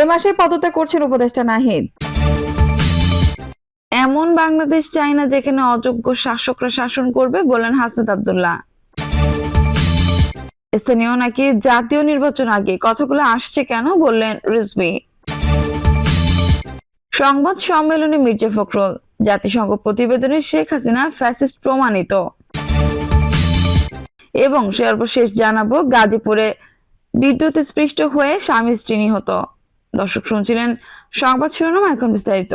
এ মাসে পদত্যাগ করছেন উপদেষ্টা নাহিদ। এমন বাংলাদেশ চাই না যেখানে অযোগ্য শাসকরা শাসন করবে বলেন হাসনাত আব্দুল্লাহ। স্থানীয় নাকি জাতীয় নির্বাচন আগে? কথাগুলো আসছে কেন বললেন রিজভি। সংবাদ সম্মেলনে মির্জা ফখরুল, জাতিসংঘ প্রতিবেদনে শেখ হাসিনা ফ্যাসিস্ট প্রমাণিত। এবং সর্বশেষ জানাব গাজীপুরে বিদ্যুৎ স্পৃষ্ট হয়ে স্বামী স্ত্রী নিহত। দর্শক শুনছিলেন সংবাদ শিরোনাম এখন বিস্তারিত।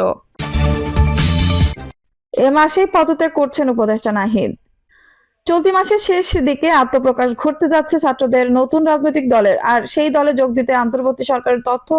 এ মাসেই পদত্যাগ করছেন উপদেষ্টা নাহিদ। চলতি মাসের শেষ দিকে আত্মপ্রকাশ ঘটতে যাচ্ছে ছাত্রদের নতুন রাজনৈতিক দলের। আর সেই দলে যোগ দিতে অন্তর্বর্তী সরকারের তথ্য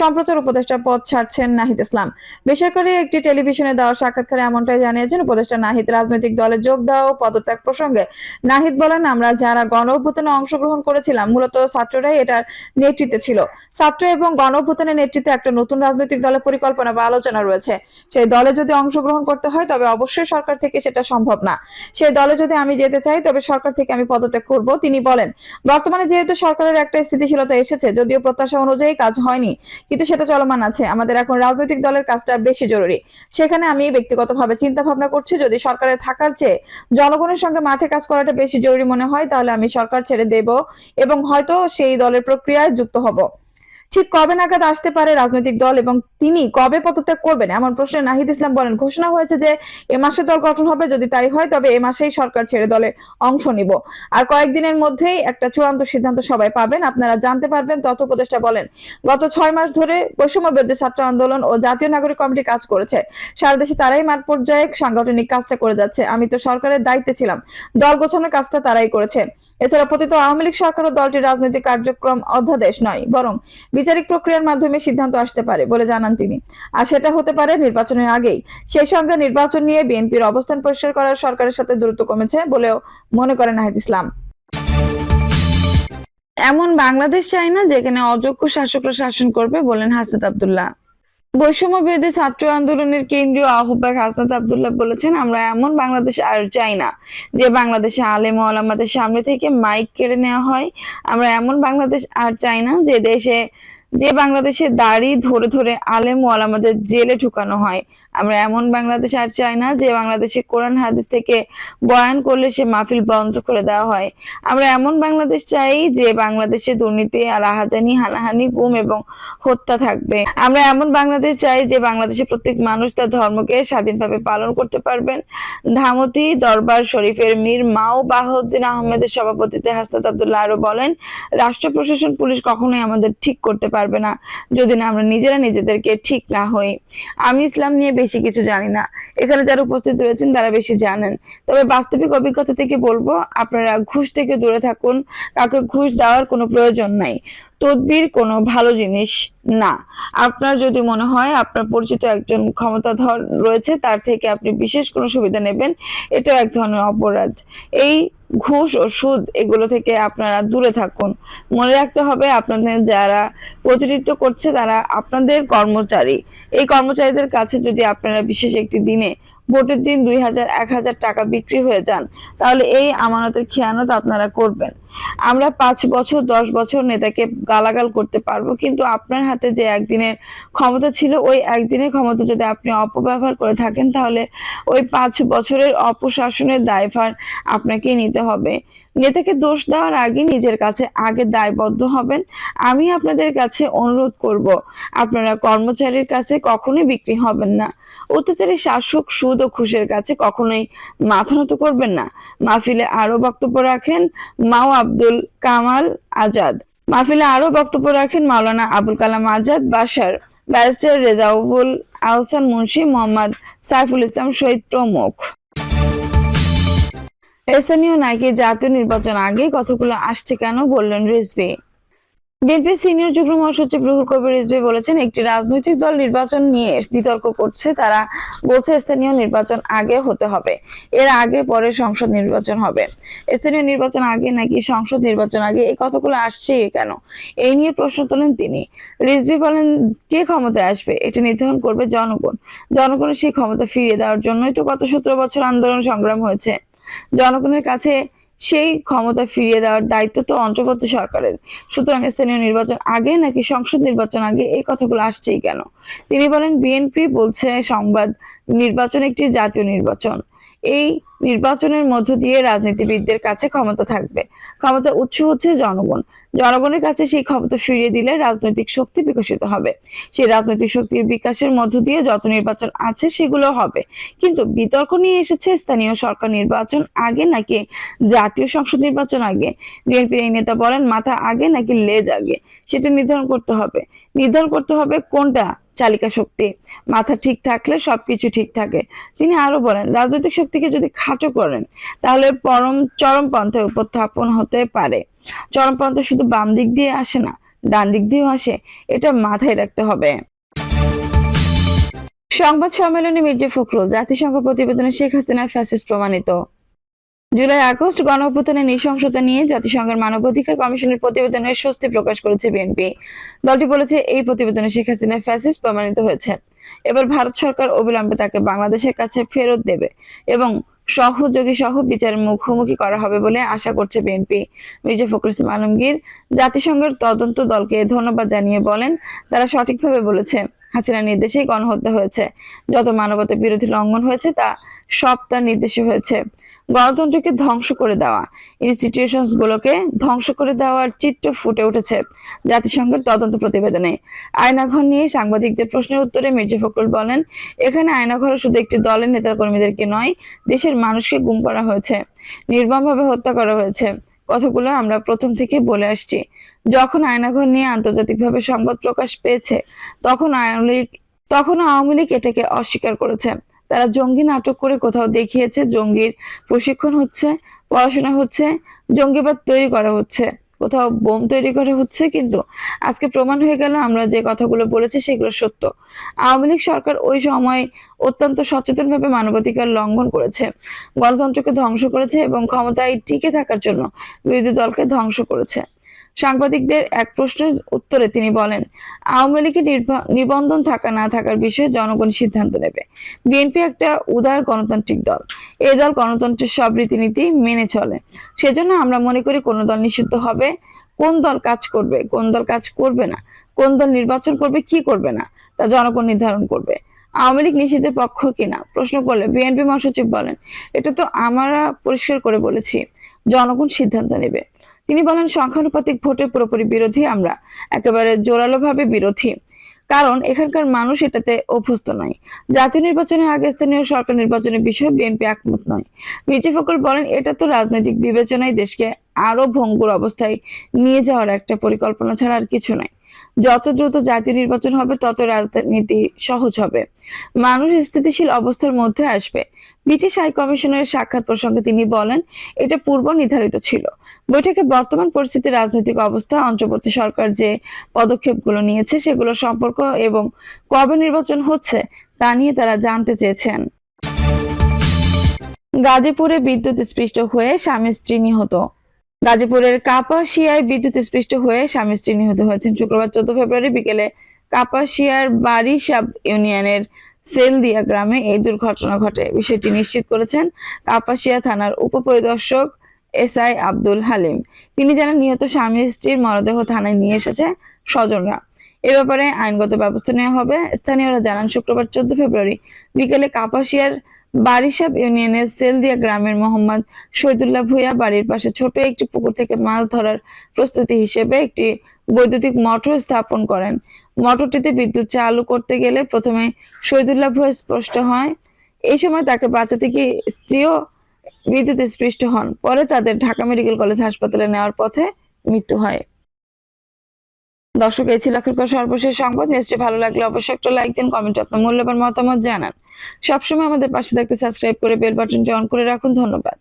সম্প্রচার উপদেষ্টা পদ ছাড়ছেন নাহিদ ইসলাম। বেসরকারি একটি টেলিভিশনে দেওয়া সাক্ষাৎকারে এমনটাই জানিয়েছেন উপদেষ্টা নাহিদ। রাজনৈতিক দলে যোগ দেওয়া ও পদত্যাগ প্রসঙ্গে নাহিদ বলেন, আমরা যারা গণ অভ্যুত্থানে অংশগ্রহণ করেছিলাম, মূলত ছাত্ররাই এটার নেতৃত্বে ছিল। ছাত্র এবং গণ অভ্যুত্থানের নেতৃত্বে একটা নতুন রাজনৈতিক দলের পরিকল্পনা বা আলোচনা রয়েছে। সেই দলে যদি অংশগ্রহণ করতে হয়, তবে অবশ্যই সরকার থেকে সেটা সম্ভব না। সেই দলে যদি আমি যেতে চাই, তবে সরকার থেকে আমি পদত্যাগ করব। তিনি বলেন, বর্তমানে যেহেতু সরকারের একটা স্থিতিশীলতা এসেছে, যদিও প্রত্যাশা অনুযায়ী কাজ হয়নি, কিন্তু সেটা চলমান আছে। আমাদের এখন রাজনৈতিক দলের কাজটা বেশি জরুরি। সেখানে আমি ব্যক্তিগতভাবে চিন্তা ভাবনা করছি, যদি সরকারে থাকার চেয়ে জনগণের সঙ্গে মাঠে কাজ করাটা বেশি জরুরি মনে হয়, তাহলে আমি সরকার ছেড়ে দেব এবং হয়তো সেই দলের প্রক্রিয়ায় যুক্ত হব। ঠিক কবে নাগাদ আসতে পারে রাজনৈতিক দল এবং তিনি কবে পদত্যাগ করবেন? এমন প্রশ্নে নাহিদ ইসলাম বলেন, ঘোষণা হয়েছে যে এ মাসে দল গঠন হবে, যদি তাই হয় তবে এ মাসেই সরকার ছেড়ে দলে অংশ নিব। আর কয়েকদিনের মধ্যেই একটা চূড়ান্ত সিদ্ধান্ত সবাই পাবেন। আপনারা জানতে পারবেন, তথ্য উপদেষ্টা বলেন, গত ছয় মাস ধরে বৈষম্য বিরোধী ছাত্র আন্দোলন ও জাতীয় নাগরিক কমিটি কাজ করেছে। সারা দেশে তারাই মাঠ পর্যায়ে সাংগঠনিক কাজটা করে যাচ্ছে। আমি তো সরকারের দায়িত্বে ছিলাম। দল গোছানোর কাজটা তারাই করেছে। এছাড়া পতিত আওয়ামী লীগ সরকার ও দলটির রাজনৈতিক কার্যক্রম অধ্যাদেশ নয়, বরং বিচারিক প্রক্রিয়ার মাধ্যমে সিদ্ধান্ত আসতে পারে বলে জানান তিনি। আর সেটা হতে পারে নির্বাচনের আগেই। সেই সঙ্গে নির্বাচন নিয়ে বিএনপির অবস্থান পরিষ্কার করার সরকারের সাথে দূরত্ব কমেছে বলেও মনে করেন নাহিদ ইসলাম। এমন বাংলাদেশ চাই না যেখানে অযোগ্য শাসকরা শাসন করবে বলেন হাসনাত আব্দুল্লাহ। বৈষম্য বিরোধী ছাত্র আন্দোলনের কেন্দ্রীয় আহ্বায়ক হাসনাত আবদুল্লাহ বলেছেন, আমরা এমন বাংলাদেশ আর চাই না যে বাংলাদেশে আলে ও সামনে থেকে মাইক কেড়ে নেওয়া হয়। আমরা এমন বাংলাদেশ আর চাই না যে দেশে, যে বাংলাদেশে দাড়ি ধরে ধরে আলেম ও আলামাদের জেলে ঢুকানো হয়। আমরা এমন বাংলাদেশ আর চাই না যে বাংলাদেশে কোরআন, হাদিস থেকে বয়ান করলে সে মাহফিল বন্ধ করে দেওয়া হয়। আমরা এমন বাংলাদেশ চাই যে বাংলাদেশে দুর্নীতি আর রাহাজানি হানাহানি, গুম এবং হত্যা থাকবে। আমরা এমন বাংলাদেশ চাই যে বাংলাদেশে প্রত্যেক মানুষ তার ধর্মকে স্বাধীনভাবে পালন করতে পারবেন। ধামতি দরবার শরীফের মীর মাও বাহাউদ্দিন আহমেদের সভাপতিতে হাসনাত আব্দুল্লাহ আরও বলেন, রাষ্ট্র, প্রশাসন, পুলিশ কখনোই আমাদের ঠিক করতে পারবে না যদি না আমরা নিজেরা নিজেদেরকে ঠিক না হই। আমি ইসলাম নিয়ে বেশি কিছু জানি না। এখানে যারা উপস্থিত রয়েছেন, তারা বেশি জানেন। তবে বাস্তবিক অভিজ্ঞতা থেকে বলব, আপনারা ঘুষ থেকে দূরে থাকুন। কাউকে ঘুষ দেওয়ার কোনো প্রয়োজন নাই। তদবির কোনো ভালো জিনিস না। আপনার যদি মনে হয় আপনার পরিচিত একজন ক্ষমতাধর রয়েছে, তার থেকে আপনি বিশেষ কোনো সুবিধা নেবেন। এটা এক ধরনের অপরাধ। এই ঘুষ ও সুদ এগুলো থেকে আপনারা দূরে থাকুন। মনে রাখতে হবে আপনাদের যারা প্রতিনিধিত্ব করছে তারা আপনাদের কর্মচারী। এই কর্মচারীদের কাছে যদি আপনারা বিশেষ একটি দিনে ভোটের দিন দুই হাজার, এক হাজার টাকা বিক্রি হয়ে যান। তাহলে এই আমানতের খেয়ানত আপনারা করবেন। আমরা পাঁচ বছর, দশ বছর নেতাকে গালাগাল করতে পারব, কিন্তু আপনার হাতে যে একদিনের ক্ষমতা ছিল, ওই একদিনের ক্ষমতা যদি আপনি অপব্যবহার করে থাকেন, তাহলে ওই পাঁচ বছরের অপশাসনের দায়ভার আপনাকেই নিতে হবে। নেতাকে দোষ দেওয়ার আগে নিজের কাছে আগে দায়বদ্ধ হবেন। আমি আপনাদের কাছে অনুরোধ করব, আপনারা কর্মচারীর কাছে কখনোই বিক্রি হবেন না। অত্যাচারী শাসক সুদ ও ঘুষের কাছে কখনোই মাথা নত করবেন না। মাহফিলে আরও বক্তব্য রাখেন মাও আব্দুল কামাল আজাদ। মাহফিলে আরও বক্তব্য রাখেন মাওলানা আবুল কালাম আজাদ বাসার ব্যারিস্টার রেজাউল আহসান মুন্সি মোহাম্মদ সাইফুল ইসলাম শহীদ প্রমুখ। স্থানীয় নাকি জাতীয় নির্বাচন আগে কতগুলো আসছে কেন বললেন রিজভি। বিএনপি সিনিয়র যুগ্ম মহাসচিব রুহুল কবির রিজভি বলেছেন, একটি রাজনৈতিক দল নির্বাচন নিয়ে বিতর্ক করছে, তারা বলছে স্থানীয় নির্বাচন আগে হতে হবে, এর আগে পরে সংসদ নির্বাচন হবে। স্থানীয় নির্বাচন আগে নাকি সংসদ নির্বাচন আগে, এই কথাগুলো আসছে কেন? এই নিয়ে প্রশ্ন তোলেন তিনি। রিজভি বলেন, কে ক্ষমতায় আসবে? এটা নির্ধারণ করবে জনগণ। জনগণের সেই ক্ষমতা ফিরিয়ে দেওয়ার জন্যই তো গত সতেরো বছর আন্দোলন সংগ্রাম হয়েছে। জনগণের কাছে সেই ক্ষমতা ফিরিয়ে দেওয়ার দায়িত্ব তো অন্তর্বর্তী সরকারের। সুতরাং স্থানীয় নির্বাচন আগে নাকি সংসদ নির্বাচন আগে এই কথাগুলো আসছেই কেন? তিনি বলেন, বিএনপি বলছে সংবাদ নির্বাচন একটি জাতীয় নির্বাচন। এই নির্বাচনের মধ্য দিয়ে রাজনীতিবিদদের কাছে ক্ষমতা থাকবে। ক্ষমতা উৎস হচ্ছে জনগণ। জনগণের কাছে সেই ক্ষমতা ফিরিয়ে দিলে রাজনৈতিক শক্তি বিকশিত হবে। সেই রাজনৈতিক শক্তির বিকাশের মধ্য দিয়ে যত নির্বাচন আছে সেগুলো হবে। কিন্তু বিতর্ক নিয়ে এসেছে স্থানীয় সরকার নির্বাচন আগে নাকি জাতীয় সংসদ নির্বাচন আগে? বিএনপির এই নেতা বলেন, মাথা আগে নাকি লেজ আগে? সেটা নির্ধারণ করতে হবে। নির্ধারণ করতে হবে কোনটা? চালিকা শক্তি। মাথা ঠিক থাকলে সবকিছু ঠিক থাকে। তিনি আরও বলেন, রাজনৈতিক শক্তিকে যদি খাটো করেন, তাহলে পরম চরমপন্থায় উপস্থাপন হতে পারে। চরমপন্থা শুধু বাম দিক দিয়ে আসে না, ডান দিক দিয়েও আসে। এটা মাথায় রাখতে হবে। সংবাদ সম্মেলনে মির্জা ফখরুল, জাতিসংঘ প্রতিবেদনে শেখ হাসিনার ফ্যাসিস্ট প্রমাণিত। জুলাই আগস্ট গণঅভ্যুত্থানের নৃশংসতা নিয়ে জাতিসংঘের মানবাধিকার কমিশনের প্রতিবেদনের স্বস্তি প্রকাশ করেছে বিএনপি। দলটি বলেছে, এই প্রতিবেদনে শেখ হাসিনা ফ্যাসিস্ট প্রমাণিত হয়েছে। এবার ভারত সরকার অবিলম্বে তাকে বাংলাদেশের কাছে ফেরত দেবে এবং সহযোগী সহ বিচারের মুখোমুখি করা হবে বলে আশা করছে বিএনপি। মির্জা ফখরুল ইসলাম আলমগীর জাতিসংঘের তদন্ত দলকে ধন্যবাদ জানিয়ে বলেন, তারা সঠিকভাবে বলেছে। হাসিনার নির্দেশেই গণহত্যা হয়েছে। যত মানবতা বিরোধী লঙ্ঘন হয়েছে, তা সব তার নির্দেশে হয়েছে। গণতন্ত্রকে ধ্বংস করে দেওয়া ইনস্টিটিউশনস গুলোকে ধ্বংস করে দেওয়ার চিত্র ফুটে উঠেছে জাতিসংঘের তদন্ত প্রতিবেদনে। আয়নাঘর নিয়ে সাংবাদিকদের প্রশ্নের উত্তরে মির্জা ফখরুল বলেন, এখানে আয়নাঘরে শুধু একটি দলের নেতাকর্মীদেরকে নয়, দেশের মানুষকে গুম করা হয়েছে। নির্মমভাবে হত্যা করা হয়েছে। কথাগুলো আমরা প্রথম থেকে বলে আসছি। যখন আয়নাঘর নিয়ে আন্তর্জাতিকভাবে সংবাদ প্রকাশ পেয়েছে, তখন আওয়ামী লীগ, তখন আওয়ামী লীগ এটাকে অস্বীকার করেছে। তারা জঙ্গি নাটক করে কোথাও দেখিয়েছে, জঙ্গির প্রশিক্ষণ হচ্ছে, পড়াশোনা হচ্ছে, জঙ্গিবাদ তৈরি করা হচ্ছে। কোথাও বোম তৈরি করা হচ্ছে, কিন্তু আজকে প্রমাণ হয়ে গেল আমরা যে কথাগুলো বলেছি সেগুলো সত্য। আওয়ামী লীগ সরকার ওই সময় অত্যন্ত সচেতনভাবে মানবাধিকার লঙ্ঘন করেছে, গণতন্ত্রকে ধ্বংস করেছে এবং ক্ষমতায় টিকে থাকার জন্য বিরোধী দলকে ধ্বংস করেছে। সাংবাদিকদের এক প্রশ্নের উত্তরে তিনি বলেন, আওয়ামী লীগের নিবন্ধন থাকা না থাকার বিষয়ে জনগণ সিদ্ধান্ত নেবে। বিএনপি একটা উদার গণতান্ত্রিক দল। এই দল গণতন্ত্রের সব রীতিনীতি মেনে চলে। সেজন্য আমরা মনে করি কোন দল নিষিদ্ধ হবে, কোন দল কাজ করবে, কোন দল কাজ করবে না, কোন দল নির্বাচন করবে, কি করবে না, তা জনগণ নির্ধারণ করবে। আওয়ামী লীগ নিষিদ্ধের পক্ষ কিনা প্রশ্ন করলে বিএনপি মহাসচিব বলেন, এটা তো আমরা পরিষ্কার করে বলেছি, জনগণ সিদ্ধান্ত নেবে। তিনি বলেন, সংখ্যানুপাতিক ভোটে পুরোপুরি বিরোধী আমরা, একেবারে জোরালোভাবে বিরোধী। কারণ এখানকার মানুষ এটাতে অভ্যস্ত নয়। জাতীয় নির্বাচনের আগে স্থানীয় সরকার নির্বাচনের বিষয়ে বিএনপি একমত নয়। মির্জা ফখরুল বলেন, এটা তো রাজনৈতিক বিবেচনায় দেশকে আরও ভঙ্গুর অবস্থায় নিয়ে যাওয়ার একটা পরিকল্পনা ছাড়া আর কিছু নয়। যত দ্রুত জাতীয় নির্বাচন হবে, তত রাজনীতি সহজ হবে। মানুষ স্থিতিশীল অবস্থার মধ্যে আসবে। ব্রিটিশ হাই কমিশনের সাক্ষাৎ প্রসঙ্গে তিনি বলেন, এটা পূর্ব নির্ধারিত ছিল। বৈঠকে বর্তমান পরিস্থিতি, রাজনৈতিক অবস্থা, অন্তর্বর্তী সরকার যে পদক্ষেপগুলো নিয়েছে সেগুলো সম্পর্ক এবং কবে নির্বাচন হচ্ছে তা নিয়ে তারা জানতে চেয়েছেন। গাজীপুরে বিদ্যুৎ স্পৃষ্ট হয়ে স্বামী স্ত্রী নিহত। গাজীপুরের কাপাসিয়ায় বিদ্যুৎ স্পৃষ্ট হয়ে স্বামী স্ত্রী নিহত হয়েছেন শুক্রবার চোদ্দ ফেব্রুয়ারি বিকেলে কাপাসিয়ার বাড়ি সাব ইউনিয়নের সেলদিয়া গ্রামে এই দুর্ঘটনা ঘটে। বিষয়টি নিশ্চিত করেছেন কাপাসিয়া থানার উপপরিদর্শক এসআই আব্দুল হালিম। তিনি জানান নিহত স্বামী স্ত্রীর মরদেহ থানায় নিয়ে এসেছে স্বজনরা। এ ব্যাপারে আইনগত ব্যবস্থা নেওয়া হবে। স্থানীয়রা জানান, শুক্রবার চোদ্দ ফেব্রুয়ারি বিকেলে কাপাসিয়ার বারিসাব ইউনিয়নের সেলদিয়া গ্রামের মোহাম্মদ শহীদুল্লাহ ভুইয়া বাড়ির পাশে ছোট একটি পুকুর থেকে মাছ ধরার প্রস্তুতি হিসেবে একটি বৈদ্যুতিক মোটর স্থাপন করেন। মোটরটিতে বিদ্যুৎ চালু করতে গেলে প্রথমে শহীদুল্লাহ ভুইয়া স্পষ্ট হয়। এই সময় তাকে বাঁচাতে গিয়ে স্ত্রীও বিদ্যুৎ স্পৃষ্ট হন। পরে তাদের ঢাকা মেডিকেল কলেজ হাসপাতালে নেওয়ার পথে মৃত্যু হয়। দর্শক, এই ছিল এখনকার সর্বশেষ সংবাদ। নিশ্চয়ই ভালো লাগলে অবশ্যই একটা লাইক দিন কমেন্ট আপনার মূল্যবান মতামত জানান। সবসময় আমাদের পাশে থাকতে সাবস্ক্রাইব করে বেল বাটনটি অন করে রাখুন। ধন্যবাদ।